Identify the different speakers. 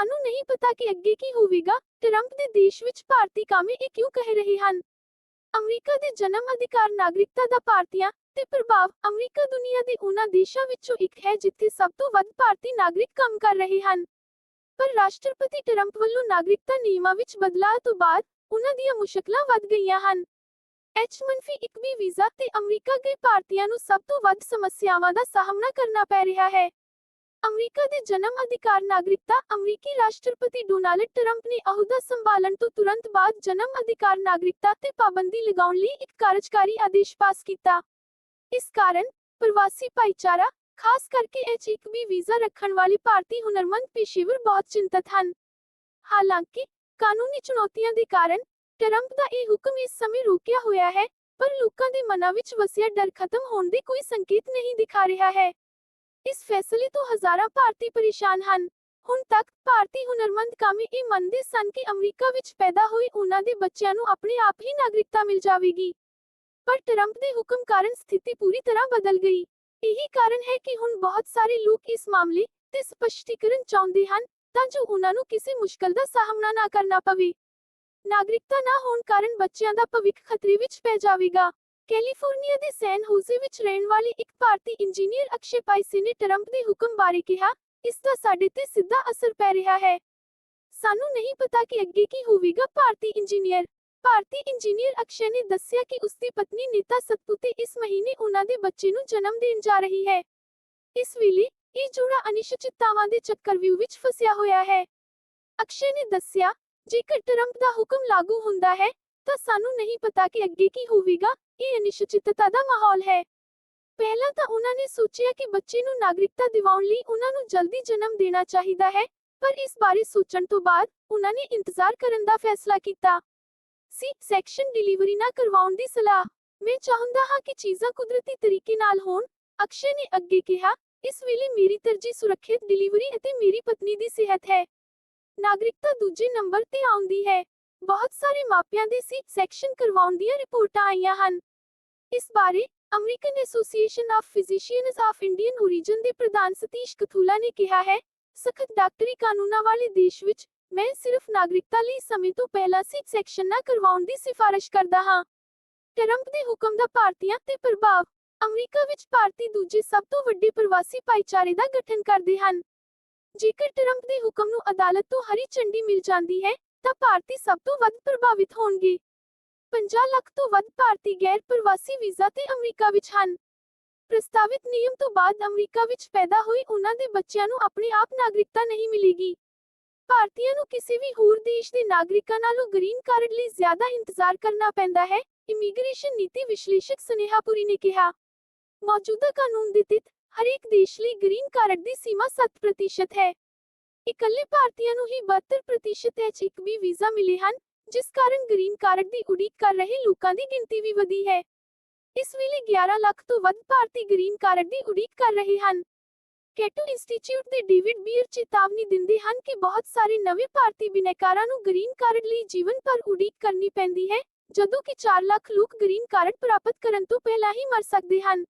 Speaker 1: ਸਾਨੂੰ ਨਹੀਂ ਪਤਾ ਕਿ ਅੱਗੇ ਕੀ ਹੋਵੇਗਾ, ਟਰੰਪ ਦੇ ਦੇਸ਼ ਵਿੱਚ ਭਾਰਤੀ ਕਾਮੇ ਇਹ ਕਿਉਂ ਕਹਿ ਰਹੇ ਹਨ? ਅਮਰੀਕਾ ਦੇ ਜਨਮ ਅਧਿਕਾਰ ਨਾਗਰਿਕਤਾ ਦਾ ਭਾਰਤੀਆਂ ਤੇ ਪ੍ਰਭਾਵ ਅਮਰੀਕਾ ਦੁਨੀਆ ਦੇ ਉਹਨਾਂ ਦੇਸ਼ਾਂ ਵਿੱਚੋਂ ਇੱਕ ਹੈ ਜਿੱਥੇ ਸਭ ਤੋਂ ਵੱਧ ਭਾਰਤੀ ਨਾਗਰਿਕ ਕੰਮ ਕਰ ਰਹੇ ਹਨ। ਪਰ ਰਾਸ਼ਟਰਪਤੀ ਟਰੰਪ ਵੱਲੋਂ ਨਾਗਰਿਕਤਾ ਨਿਯਮਾਂ ਵਿੱਚ ਬਦਲਾਅ ਤੋਂ ਬਾਅਦ ਉਹਨਾਂ ਦੀਆਂ ਮੁਸ਼ਕਲਾਂ ਵੱਧ ਗਈਆਂ ਹਨ। ਐਚ H-1B ਵੀਜ਼ਾ ਤੇ ਅਮਰੀਕਾ ਗਏ ਭਾਰਤੀਆਂ ਨੂੰ ਸਭ ਤੋਂ ਵੱਧ ਸਮੱਸਿਆਵਾਂ ਦਾ ਸਾਹਮਣਾ ਕਰਨਾ ਪੈ ਰਿਹਾ ਹੈ। ਅਮਰੀਕਾ ਦੇ ਜਨਮ ਅਧਿਕਾਰ ਨਾਗਰਿਕਤਾ ਅਮਰੀਕੀ ਰਾਸ਼ਟਰਪਤੀ ਡੋਨਾਲਡ ਟਰੰਪ ਨੇ ਅਹੁਦਾ ਸੰਭਾਲਣ ਤੋਂ ਤੁਰੰਤ ਬਾਅਦ ਜਨਮ ਅਧਿਕਾਰ ਨਾਗਰਿਕਤਾ ਤੇ ਪਾਬੰਦੀ ਲਗਾਉਣ ਲਈ ਇੱਕ ਕਾਰਜਕਾਰੀ ਆਦੇਸ਼ ਪਾਸ ਕੀਤਾ। ਇਸ ਕਾਰਨ ਪ੍ਰਵਾਸੀ ਭਾਈਚਾਰਾ, ਖਾਸ ਕਰਕੇ H-1B ਵੀਜ਼ਾ ਰੱਖਣ ਵਾਲੇ ਭਾਰਤੀ ਹੁਨਰਮੰਦ ਪੇਸ਼ੇਵਰ ਬਹੁਤ ਚਿੰਤਤ ਹਨ। ਹਾਲਾਂਕਿ, ਕਾਨੂੰਨੀ ਚੁਣੌਤੀਆਂ ਦੇ ਕਾਰਨ ਟਰੰਪ ਦਾ ਇਹ ਹੁਕਮ ਇਸ ਸਮੇਂ ਰੋਕਿਆ ਹੋਇਆ ਹੈ, ਪਰ ਲੋਕਾਂ ਦੇ ਮਨਾਂ ਵਿੱਚ ਵਸਿਆ ਡਰ ਖਤਮ ਹੋਣ ਦੇ ਕੋਈ ਸੰਕੇਤ ਨਹੀਂ ਦਿਖਾ ਰਿਹਾ ਹੈ। ਇਸ ਫੈਸਲੇ ਤੋਂ ਹਜ਼ਾਰਾਂ ਭਾਰਤੀ ਪਰੇਸ਼ਾਨ ਹਨ। ਹੁਣ ਤੱਕ ਭਾਰਤੀ ਹੁਨਰਮੰਦ ਕਾਮੇ ਇਹ ਮੰਨਦੇ ਸਨ ਕਿ ਅਮਰੀਕਾ ਵਿੱਚ ਪੈਦਾ ਹੋਏ ਉਹਨਾਂ ਦੇ ਬੱਚਿਆਂ ਨੂੰ ਆਪਣੇ ਆਪ ਹੀ ਨਾਗਰਿਕਤਾ ਮਿਲ ਜਾਵੇਗੀ। ਪਰ ਟਰੰਪ ਦੇ ਹੁਕਮ ਕਾਰਨ ਸਥਿਤੀ ਪੂਰੀ ਤਰ੍ਹਾਂ ਬਦਲ ਗਈ। ਇਹੀ ਕਾਰਨ ਹੈ ਕਿ ਹੁਣ ਬਹੁਤ ਸਾਰੇ ਲੋਕ ਇਸ ਮਾਮਲੇ ਤੇ ਸਪਸ਼ਟੀਕਰਨ ਚਾਹੁੰਦੇ ਹਨ ਤਾਂ ਜੋ ਉਹਨਾਂ ਨੂੰ ਕਿਸੇ ਮੁਸ਼ਕਲ ਦਾ ਸਾਹਮਣਾ ਨਾ ਕਰਨਾ ਪਵੇ। ਨਾਗਰਿਕਤਾ ਨਾ ਹੋਣ ਕਾਰਨ ਬੱਚਿਆਂ ਦਾ ਭਵਿੱਖ ਖਤਰੇ ਵਿੱਚ ਪੈ ਜਾਵੇਗਾ। ਕੈਲੀਫੋਰਨੀਆ ਦੇ ਸੈਨ ਹੋਜ਼ੇ ਵਿੱਚ ਰਹਿਣ ਵਾਲੇ ਇੱਕ ਭਾਰਤੀ ਇੰਜੀਨੀਅਰ ਅਕਸ਼ੇ ਪਾਈਸੇ ਨੇ ਟਰੰਪ ਦੇ ਹੁਕਮ ਬਾਰੇ ਕਿਹਾ, ਇਸ ਦਾ ਸਾਡੇ ਤੇ ਸਿੱਧਾ ਅਸਰ ਪੈ ਰਿਹਾ ਹੈ। ਸਾਨੂੰ ਨਹੀਂ ਪਤਾ ਕਿ ਅੱਗੇ ਕੀ ਹੋਵੇਗਾ, ਭਾਰਤੀ ਇੰਜੀਨੀਅਰ। ਭਾਰਤੀ ਇੰਜੀਨੀਅਰ ਅਕਸ਼ੇ ਨੇ ਦੱਸਿਆ ਕਿ ਉਸ ਦੀ ਪਤਨੀ ਨੀਤਾ ਸਤਪੁਤੇ ਇਸ ਮਹੀਨੇ ਉਹਨਾਂ ਦੇ ਬੱਚੇ ਨੂੰ ਜਨਮ ਦੇਣ ਜਾ ਰਹੀ ਹੈ। ਇਸ ਵੇਲੇ ਇਹ ਜੋੜਾ ਅਨਿਸ਼ਚਿਤਤਾਵਾਂ ਦੇ ਚੱਕਰਵਿਊਹ ਵਿੱਚ ਫਸਿਆ ਹੋਇਆ ਹੈ। ਅਕਸ਼ੇ ਨੇ ਦੱਸਿਆ, ਜੇਕਰ ਟਰੰਪ ਦਾ ਹੁਕਮ ਲਾਗੂ ਹੁੰਦਾ ਹੈ, ਤਾਂ ਸਾਨੂੰ ਨਹੀਂ ਪਤਾ ਕਿ ਅੱਗੇ ਕੀ ਹੋਵੇਗਾ ਇਹ ਅਨਿਸ਼ਚਿਤਤਾ ਦਾ ਮਾਹੌਲ ਹੈ। ਪਹਿਲਾਂ ਤਾਂ ਉਹਨਾਂ ਨੇ ਸੋਚਿਆ ਕਿ ਬੱਚੇ ਨੂੰ ਨਾਗਰਿਕਤਾ ਦਿਵਾਉਣ ਲਈ ਉਹਨਾਂ ਨੂੰ ਜਲਦੀ ਜਨਮ ਦੇਣਾ ਚਾਹੀਦਾ ਹੈ, ਪਰ ਇਸ ਬਾਰੇ ਸੋਚਣ ਤੋਂ ਬਾਅਦ ਉਹਨਾਂ ਨੇ ਇੰਤਜ਼ਾਰ ਕਰਨ ਦਾ ਫੈਸਲਾ ਕੀਤਾ। ਸੀ, ਸੈਕਸ਼ਨ ਡਿਲੀਵਰੀ ਨਾ ਕਰਵਾਉਣ ਦੀ ਸਲਾਹ। ਮੈਂ ਚਾਹੁੰਦਾ ਹਾਂ ਕਿ ਚੀਜ਼ਾਂ ਕੁਦਰਤੀ ਤਰੀਕੇ ਨਾਲ ਹੋਣ, ਅਕਸ਼ੇ ਨੇ ਅੱਗੇ ਕਿਹਾ, ਇਸ ਵੇਲੇ ਮੇਰੀ ਤਰਜੀਹ ਸੁਰੱਖਿਅਤ ਡਿਲੀਵਰੀ ਅਤੇ ਮੇਰੀ ਪਤਨੀ ਦੀ ਸਿਹਤ ਹੈ। ਨਾਗਰਿਕਤਾ ਦੂਜੇ ਨੰਬਰ ਤੇ ਆਉਂਦੀ ਹੈ। ਬਹੁਤ ਸਾਰੇ ਮਾਪਿਆਂ ਦੇ ਸੀ, ਸੈਕਸ਼ਨ ਕਰਵਾਉਣ ਦੀਆਂ ਰਿਪੋਰਟਾਂ ਆਈਆਂ ਹਨ। ਇਸ ਬਾਰੇ American association of physicians of Indian origin ਦੇ ਪ੍ਰਧਾਨ ਸਤੀਸ਼ ਕਥੂਲਾ ਨੇ ਕਿਹਾ ਹੈ, ਸਖਤ ਡਾਕਟਰੀ ਕਾਨੂੰਨਾਂ ਵਾਲੇ ਦੇਸ਼ ਵਿੱਚ ਮੈਂ ਸਿਰਫ ਨਾਗਰਿਕਤਾ ਲਈ ਸਮੇਂ ਤੋਂ ਪਹਿਲਾਂ ਸੀ ਸੈਕਸ਼ਨ ਨਾ ਕਰਵਾਉਣ ਦੀ ਸਿਫਾਰਿਸ਼ ਕਰਦਾ ਹਾਂ। ਟਰੰਪ ਦੇ ਹੁਕਮ ਦਾ ਭਾਰਤੀਆਂ ਤੇ ਪ੍ਰਭਾਵ ਅਮਰੀਕਾ ਵਿੱਚ ਭਾਰਤੀ ਦੂਜੇ ਸਭ ਤੋਂ ਵੱਡੇ ਪ੍ਰਵਾਸੀ ਭਾਈਚਾਰੇ ਦਾ ਗਠਨ ਕਰਦੇ ਹਨ। ਜੇਕਰ ਟਰੰਪ ਦੇ ਹੁਕਮ ਨੂੰ ਅਦਾਲਤ ਤੋਂ ਹਰੀ ਝੰਡੀ ਮਿਲ ਜਾਂਦੀ ਹੈ, ਤਾਂ ਭਾਰਤੀ ਸਭ ਤੋਂ ਵੱਧ ਪ੍ਰਭਾਵਿਤ ਹੋਣਗੇ। 50 ਲੱਖ ਤੋਂ ਵੱਧ ਭਾਰਤੀ ਗੈਰ ਪ੍ਰਵਾਸੀ ਵੀਜ਼ਾ ਤੇ ਅਮਰੀਕਾ ਵਿੱਚ ਹਨ। ਪ੍ਰਸਤਾਵਿਤ ਨਿਯਮ ਤੋਂ ਬਾਅਦ ਅਮਰੀਕਾ ਵਿੱਚ ਪੈਦਾ ਹੋਏ ਉਹਨਾਂ ਦੇ ਬੱਚਿਆਂ ਨੂੰ ਆਪਣੇ ਆਪ ਨਾਗਰਿਕਤਾ ਨਹੀਂ ਮਿਲੇਗੀ। ਭਾਰਤੀਆਂ ਨੂੰ ਕਿਸੇ ਵੀ ਹੋਰ ਦੇਸ਼ ਦੇ ਨਾਗਰਿਕਾਂ ਨਾਲੋਂ ਗ੍ਰੀਨ ਕਾਰਡ ਲਈ ਜ਼ਿਆਦਾ ਇੰਤਜ਼ਾਰ ਕਰਨਾ ਪੈਂਦਾ ਹੈ, ਇਮੀਗ੍ਰੇਸ਼ਨ ਨੀਤੀ ਵਿਸ਼ਲੇਸ਼ਕ ਸੁਨੇਹਾਪੁਰੀ ਨੇ ਕਿਹਾ। ਮੌਜੂਦਾ ਕਾਨੂੰਨ ਦੇ ਤਹਿਤ ਹਰੇਕ ਦੇਸ਼ ਲਈ ਗ੍ਰੀਨ ਕਾਰਡ ਦੀ ਸੀਮਾ 7% ਹੈ। ਇਕੱਲੇ ਭਾਰਤੀਆਂ ਨੂੰ ਹੀ 72% H-1B ਵੀਜ਼ਾ ਮਿਲੇ ਹਨ ਜਿਸ ਕਾਰਨ ਗ੍ਰੀਨ ਕਾਰਡ ਦੀ ਉਡੀਕ ਕਰ ਰਹੇ ਲੋਕਾਂ ਦੀ ਗਿਣਤੀ ਵੀ ਵਧੀ ਹੈ। ਇਸ ਵੇਲੇ 11 ਲੱਖ ਤੋਂ ਵੱਧ ਭਾਰਤੀ ਗ੍ਰੀਨ ਕਾਰਡ ਦੀ ਉਡੀਕ ਕਰ ਰਹੇ ਹਨ। ਕੈਟੋ ਇੰਸਟੀਚਿਊਟ ਦੇ ਡੇਵਿਡ ਬੀਅਰ ਚੇਤਾਵਨੀ ਦਿੰਦੇ ਹਨ ਕਿ ਬਹੁਤ ਸਾਰੇ ਨਵੇਂ ਭਾਰਤੀ ਬਿਨੈਕਾਰਾਂ ਨੂੰ ਗ੍ਰੀਨ ਕਾਰਡ ਲਈ ਜੀਵਨ ਭਰ ਉਡੀਕ ਕਰਨੀ ਪੈਂਦੀ ਹੈ, ਜਦੋਂ ਕਿ 4 ਲੱਖ ਲੋਕ ਗ੍ਰੀਨ ਕਾਰਡ ਪ੍ਰਾਪਤ ਕਰਨ ਤੋਂ ਪਹਿਲਾਂ ਹੀ ਮਰ ਸਕਦੇ ਹਨ।